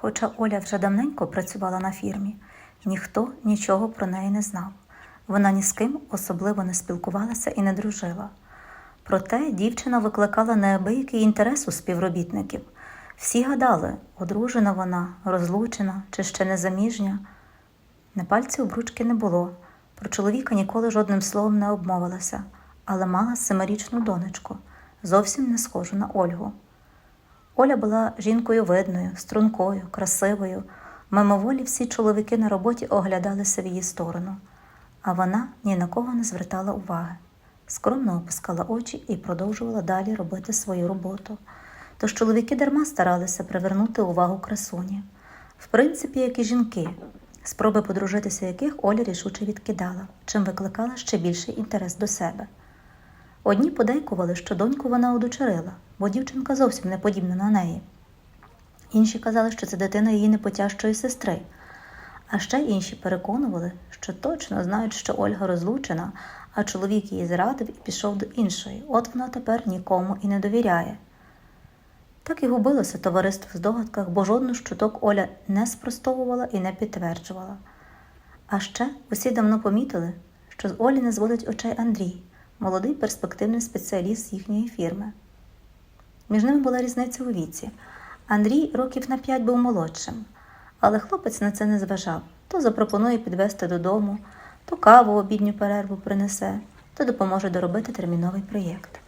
Хоча Оля вже давненько працювала на фірмі, ніхто нічого про неї не знав. Вона ні з ким особливо не спілкувалася і не дружила. Проте дівчина викликала неабиякий інтерес у співробітників. Всі гадали, одружена вона, розлучена чи ще не заміжня. На пальці обручки не було. Про чоловіка ніколи жодним словом не обмовилася, але мала семирічну донечку, зовсім не схожу на Ольгу. Оля була жінкою видною, стрункою, красивою. Мимоволі всі чоловіки на роботі оглядалися в її сторону, а вона ні на кого не звертала уваги. Скромно опускала очі і продовжувала далі робити свою роботу. Тож чоловіки дарма старалися привернути увагу красуні. В принципі, як і жінки, спроби подружитися яких Оля рішуче відкидала, чим викликала ще більший інтерес до себе. Одні подейкували, що доньку вона удочерила, бо дівчинка зовсім не подібна на неї. Інші казали, що це дитина її непотяжчої сестри. А ще інші переконували, що точно знають, що Ольга розлучена, а чоловік її зрадив і пішов до іншої. От вона тепер нікому і не довіряє. Так і губилося товариство в здогадках, бо жодну з чуток Оля не спростовувала і не підтверджувала. А ще усі давно помітили, що з Олі не зводить очей Андрій, молодий перспективний спеціаліст їхньої фірми. Між ними була різниця у віці. Андрій років на п'ять був молодшим, але хлопець на це не зважав то запропонує підвести додому, то каву обідню перерву принесе, то допоможе доробити терміновий проєкт.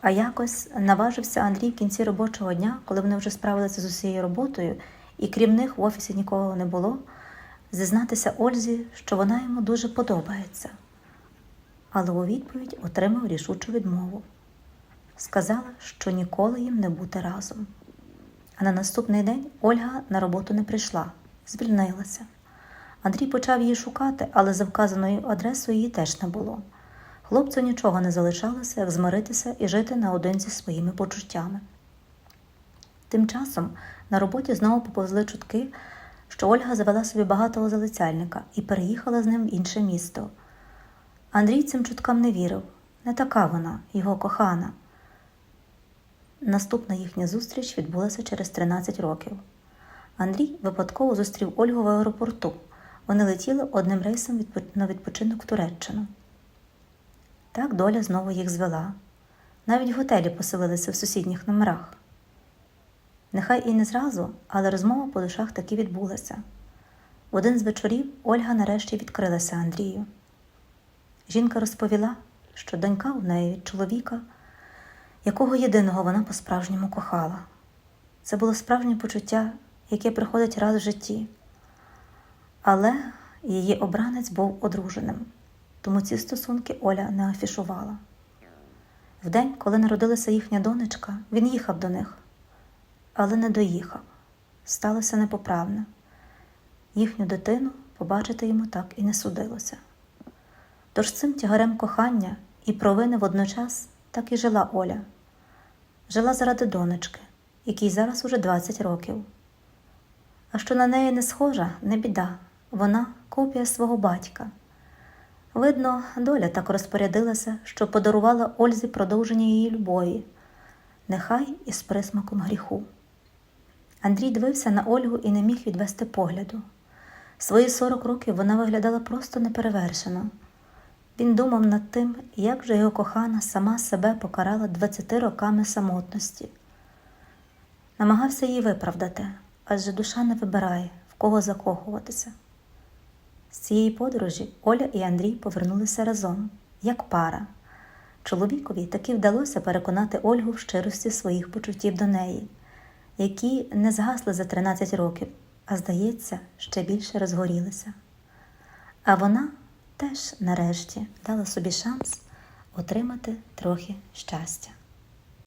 А якось наважився Андрій в кінці робочого дня, коли вони вже справилися з усією роботою, і крім них в офісі нікого не було, зізнатися Ользі, що вона йому дуже подобається. Але у відповідь отримав рішучу відмову. Сказала, що ніколи їм не бути разом. А на наступний день Ольга на роботу не прийшла, звільнилася. Андрій почав її шукати, але за вказаною адресою її теж не було. Хлопцю нічого не залишалося, як змиритися і жити наодинці своїми почуттями. Тим часом на роботі знову поповзли чутки, що Ольга завела собі багатого залицяльника і переїхала з ним в інше місто. Андрій цим чуткам не вірив, не така вона, його кохана. Наступна їхня зустріч відбулася через 13 років. Андрій випадково зустрів Ольгу в аеропорту. Вони летіли одним рейсом на відпочинок в Туреччину. Так доля знову їх звела. Навіть готелі поселилися в сусідніх номерах. Нехай і не зразу, але розмова по душах таки відбулася. В один з вечорів Ольга нарешті відкрилася Андрію. Жінка розповіла, що донька у неї чоловіка, якого єдиного вона по-справжньому кохала. Це було справжнє почуття, яке приходить раз в житті. Але її обранець був одруженим, тому ці стосунки Оля не афішувала. Вдень, коли народилася їхня донечка, він їхав до них, але не доїхав. Сталося непоправне. Їхню дитину побачити йому так і не судилося. Тож цим тягарем кохання і провини водночас так і жила Оля. Жила заради донечки, якій зараз уже 20 років. А що на неї не схожа, не біда, вона копія свого батька. Видно, доля так розпорядилася, що подарувала Ользі продовження її любові, нехай і з присмаком гріху. Андрій дивився на Ольгу і не міг відвести погляду. Свої 40 років вона виглядала просто неперевершено. Він думав над тим, як же його кохана сама себе покарала 20 роками самотності. Намагався її виправдати, адже душа не вибирає, в кого закохуватися. З цієї подорожі Оля і Андрій повернулися разом, як пара. Чоловікові таки вдалося переконати Ольгу в щирості своїх почуттів до неї, які не згасли за 13 років, а, здається, ще більше розгорілися. А вона теж нарешті дала собі шанс отримати трохи щастя.